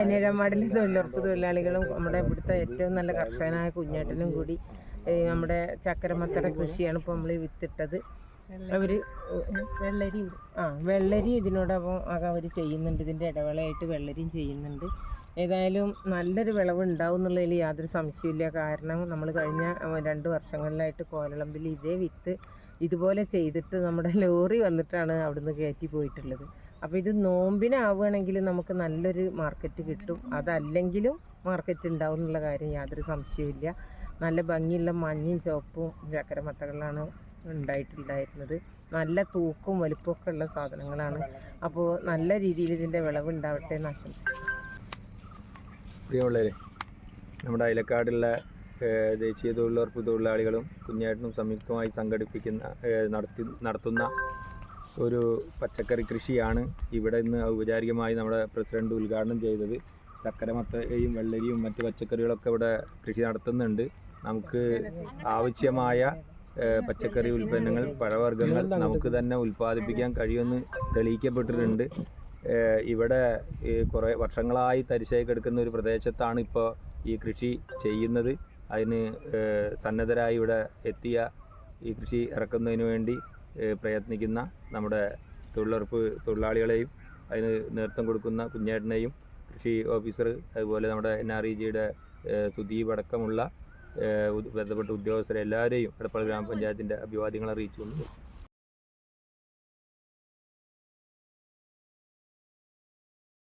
കന്യാകുമാരിലെ തൊഴിലുറപ്പ് തൊഴിലാളികളും നമ്മുടെ ഇവിടുത്തെ ഏറ്റവും നല്ല കർഷകനായ കുഞ്ഞേട്ടനും കൂടി നമ്മുടെ ചക്കരമത്തട കൃഷിയാണ് ഇപ്പോൾ നമ്മൾ വിത്തിട്ടത്. അവർ വെള്ളരി ആ വെള്ളരി ഇതിനോടൊപ്പം അവർ ചെയ്യുന്നുണ്ട്. ഇതിന്റെ ഇടവേളയായിട്ട് വെള്ളരിയും ചെയ്യുന്നുണ്ട്. ഏതായാലും നല്ലൊരു വിളവ് ഉണ്ടാവും എന്നുള്ളതിൽ യാതൊരു സംശയമില്ല കാരണം നമ്മൾ കഴിഞ്ഞ രണ്ട് വർഷങ്ങളിലായിട്ട് കോലളമ്പിൽ ഇതേ വിത്ത് ഇതുപോലെ ചെയ്തിട്ട് നമ്മുടെ ലോറി വന്നിട്ടാണ് അവിടുന്ന് കയറ്റി പോയിട്ടുള്ളത്. അപ്പോൾ ഇത് നോമ്പിനാവുകയാണെങ്കിൽ നമുക്ക് നല്ലൊരു മാർക്കറ്റ് കിട്ടും. അതല്ലെങ്കിലും മാർക്കറ്റ് ഉണ്ടാവും എന്നുള്ള കാര്യം യാതൊരു സംശയമില്ല നല്ല ഭംഗിയുള്ള മഞ്ഞയും ചുവപ്പും ചക്കരമത്തകളാണ് ഉണ്ടായിട്ടുണ്ടായിരുന്നത്. നല്ല തൂക്കും വലുപ്പമൊക്കെ ഉള്ള സാധനങ്ങളാണ്. അപ്പോൾ നല്ല രീതിയിൽ ഇതിന്റെ വിളവ് ഉണ്ടാവട്ടെ എന്ന് ആശംസിക്കുന്നു. പ്രിയമുള്ളവരെ നമ്മുടെ അയലക്കാടുള്ള ദേശീയ തൊഴിലുറപ്പ് തൊഴിലാളികളും കുഞ്ഞേട്ടനും സംയുക്തമായി സംഘടിപ്പിക്കുന്ന നടത്തി നടത്തുന്ന ഒരു പച്ചക്കറി കൃഷിയാണ് ഇവിടെ ഇന്ന് ഔപചാരികമായി നമ്മുടെ പ്രസിഡന്റ് ഉദ്ഘാടനം ചെയ്തത്. ചക്കരമത്തയും വെള്ളരിയും മറ്റ് പച്ചക്കറികളൊക്കെ ഇവിടെ കൃഷി നടത്തുന്നുണ്ട്. നമുക്ക് ആവശ്യമായ പച്ചക്കറി ഉൽപ്പന്നങ്ങൾ പഴവർഗങ്ങൾ നമുക്ക് തന്നെ ഉൽപ്പാദിപ്പിക്കാൻ കഴിയുമെന്ന് തെളിയിക്കപ്പെട്ടിട്ടുണ്ട്. ഇവിടെ കുറേ വർഷങ്ങളായി തരിശായി കിടക്കുന്ന ഒരു പ്രദേശത്താണ് ഇപ്പോൾ ഈ കൃഷി ചെയ്യുന്നത്. അതിന് സന്നദ്ധരായി ഇവിടെ എത്തിയ ഈ കൃഷി ഇറക്കുന്നതിന് വേണ്ടി പ്രയത്നിക്കുന്ന നമ്മുടെ തൊഴിലുറപ്പ് തൊഴിലാളികളെയും അതിന് നേതൃത്വം കൊടുക്കുന്ന കുഞ്ഞേട്ടനെയും കൃഷി ഓഫീസർ അതുപോലെ നമ്മുടെ എൻ ആർ ഇ ജിയുടെ സുദീപ് അടക്കമുള്ള ബന്ധപ്പെട്ട ഉദ്യോഗസ്ഥരെ എല്ലാവരെയും എടപ്പാൾ ഗ്രാമപഞ്ചായത്തിന്റെ അഭിവാദ്യങ്ങൾ അറിയിച്ചുകൊണ്ട്